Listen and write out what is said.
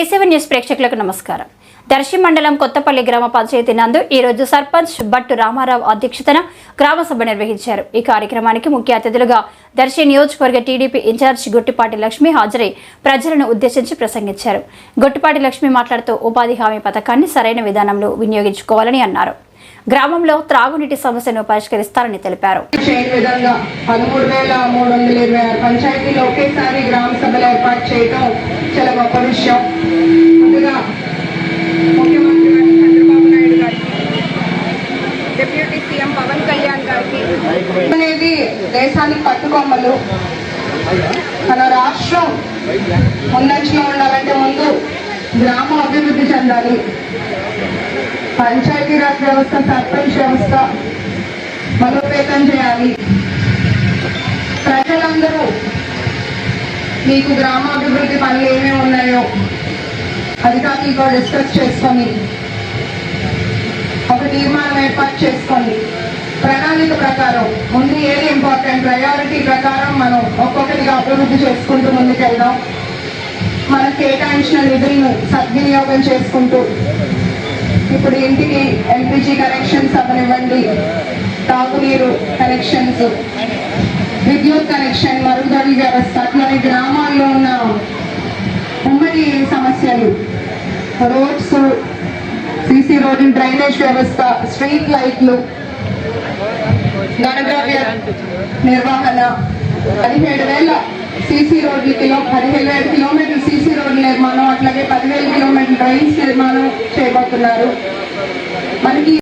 D seven news ప్రేక్షకులకు నమస్కారం. దర్శి మండలం కొత్తపల్లి గ్రామ పంచాయతీ నందు ఈరోజు సర్పంచ్ భట్టు రామారావు అధ్యక్షతన గ్రామసభ నిర్వహించారు. ఈ కార్యక్రమానికి ముఖ్య అతిథులుగా దర్శి నియోజకవర్గ టీడీపీ ఇన్ఛార్జ్ గుట్టిపాటి లక్ష్మి హాజరై ప్రజలను ఉద్దేశించి ప్రసంగించారు. గుట్టిపాటి లక్ష్మి మాట్లాడుతూ ఉపాధి హామీ పథకాన్ని సరైన విధానంలో వినియోగించుకోవాలని అన్నారు. గ్రామంలో త్రాగునీటి సమస్యను పరిష్కరిస్తారని తెలిపారు. పదమూడు వేల మూడు వందల ఇరవై ఆరు ఒకేసారి గ్రామ సభలు ఏర్పాటు చేయడం ముందుగా ముఖ్యమంత్రి చంద్రబాబు నాయుడు గారికి డిప్యూటీ సీఎం పవన్ కళ్యాణ్ గారికి అనేది దేశానికి పట్టుకొమ్మలు మన రాష్ట్రం ముందంచులో ఉండాలంటే ముందు గ్రామం అభివృద్ధి చెందాలి. పంచాయతీరాజ్ వ్యవస్థ సర్పంచ్ వ్యవస్థ బలోపేతం చేయాలి. ప్రజలందరూ మీకు గ్రామాభివృద్ధి పనులు ఏమేమి ఉన్నాయో అధికారులతో డిస్కస్ చేసుకొని ఒక తీర్మానం ఏర్పాటు చేసుకోండి ప్రణాళిక ప్రకారం ముందు ఏది ఇంపార్టెంట్ ప్రయారిటీ ప్రకారం మనం ఒక్కొక్కటిగా అభివృద్ధి చేసుకుంటూ ముందుకెళ్దాం. మనకు కేటాయించిన నిధులను సద్వినియోగం చేసుకుంటూ ఇప్పుడు ఇంటికి ఎల్పిజి కనెక్షన్స్ అవనివ్వండి తాగునీరు కనెక్షన్స్ విద్యుత్ కనెక్షన్ మరుగుదొడి వ్యవస్థ అట్లనే గ్రామాల్లో ఉన్న ఉమ్మడి సమస్యలు. రోడ్స్ సీసీ రోడ్డు డ్రైనేజ్ వ్యవస్థ స్ట్రీట్ లైట్లు ఘనద్రవ్య నిర్వహణ. పదిహేడు వేల సీసీ రోడ్లు కిలో పదిహేడు వేల కిలోమీటర్లు సీసీ రోడ్ల నిర్మాణం అట్లాగే పదివేల కిలోమీటర్ల డ్రైన్స్ నిర్మాణం చేయబోతున్నారు. మనకి